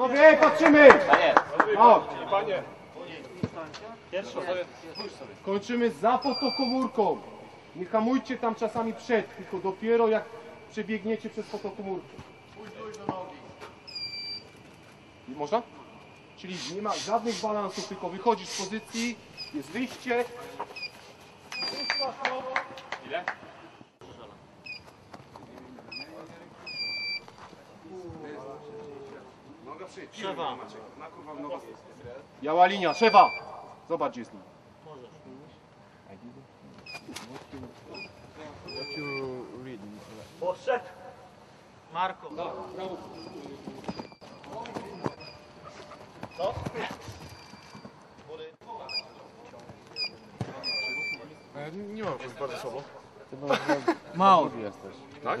Panowie, patrzymy! O, kończymy za fotokomórką. Nie hamujcie tam czasami przed, tylko dopiero jak przebiegniecie przez fotokomórkę. I Można? Czyli nie ma żadnych balansów, tylko wychodzisz z pozycji, jest wyjście. Szewa. Biała linia, szewa! Zobacz, gdzie jest nim. Poszedł. Marko. Nie mam jakoś bardzo słabo. Mało. Tak?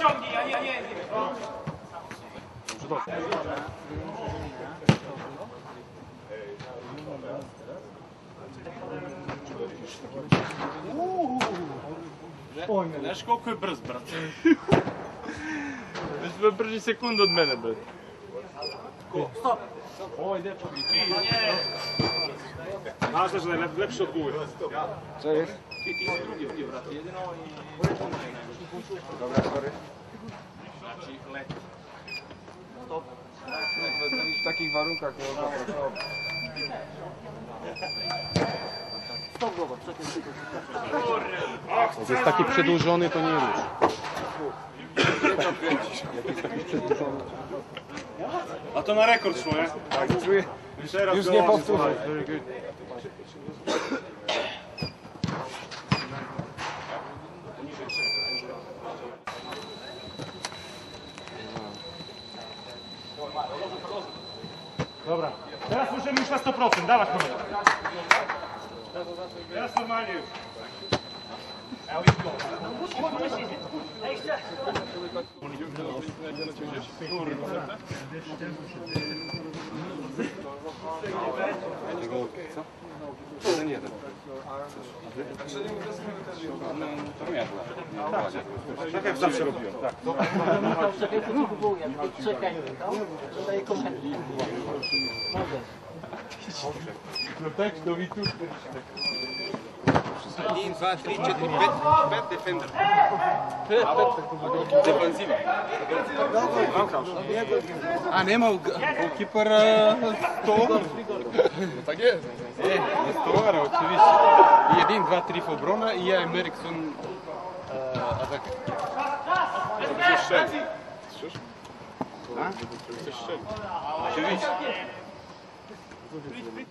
pociągnij, a nie, nie, nie. Знаеш колко е бърз, брат? Виж ме бържи секунда от мене, брат. Ой, де, пък. Ważne, że lepszy od góry. Co jest? Jedno i... Dobra, sorry. Znaczy, leć. W takich warunkach nie mogę pracować. Stop głowa, czekaj. Jak jest taki przedłużony, to nie rusz. Jak jest taki przedłużony. A to na rekord szło, nie? Tak, już nie powtórzę. Dobra, teraz możemy już na 100%, dawać moment. Teraz normalnie już. Tak jak zawsze robiłem. Tak. Czekaj, dodaję komendę. No tak, to mi tu. 1, 2, 3, 4, bet, bet defender. Defanziva. A nema goalkeeper to. Tako je. E, Nestorara, oczywiście. I 1, 2, 3 w obronę i ja Erikson atak. Przecież 6. Słyszysz? Przecież 6. Oczywiście. Oczywiście.